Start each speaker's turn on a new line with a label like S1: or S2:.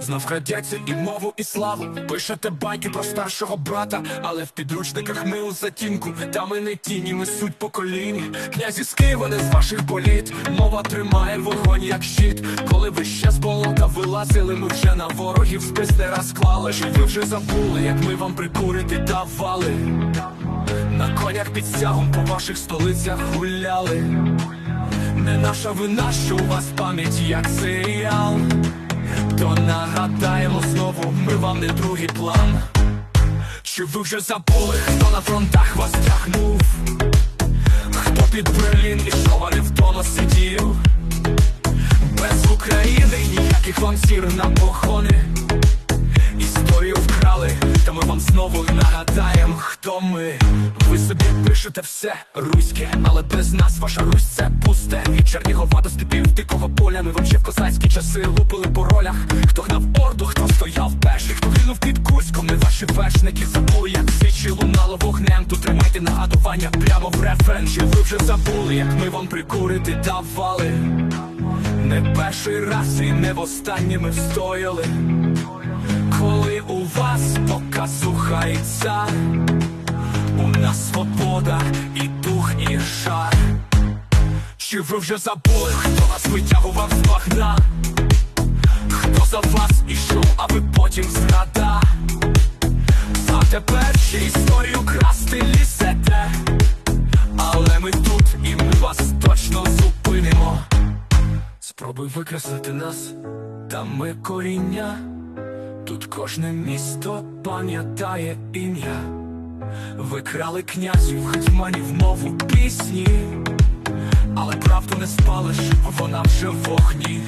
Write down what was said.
S1: Знов крадеться і мову, і славу Пишете байки про старшого брата, але в підручниках ми у затінку, та ми не тіні, ми суть поколінь. Князі з Києва, не з ваших боліт. Мова тримає вогонь, як щит. Коли ви ще з болота вилазили, ми вже на ворогів спис не розклали. Чи ви вже забули, як ми вам прикурити давали? На конях під стягом по ваших столицях гуляли. Не наша вина, що у вас пам'ять як серіал. Нагадаємо знову, ми вам не другий план. Чи ви вже забули, хто на фронтах вас тягнув? Хто під Берлін ішов, а не в Донос сидів? Без України ніяких вам сір на похони. Історію вкрали, та ми вам знову нагадаємо, хто ми. Ви собі пишете все руське, але без нас ваша Русь це пусте. Від Чернігова до степів дикого поля. Ми вам ще в козацькі часи лупили по ролях. Забули, лунало вогнем. Тут тримайте нагадування прямо в рефрен. Чи ви вже забули, як ми вам прикурити давали? Не перший раз і не востаннє ми встояли. Коли у вас показухається, у нас свобода і дух, і шар. Чи ви вже забули, хто вас витягував з багна? Хто за вас ішов, а ви потім зрада? Історію красти лізете. Але ми тут і ми вас точно зупинимо. Спробуй викреслити нас, та ми коріння. Тут кожне місто пам'ятає ім'я. Ви крали князів, гетьманів мову пісні, але правду не спалиш, вона вже в вогні.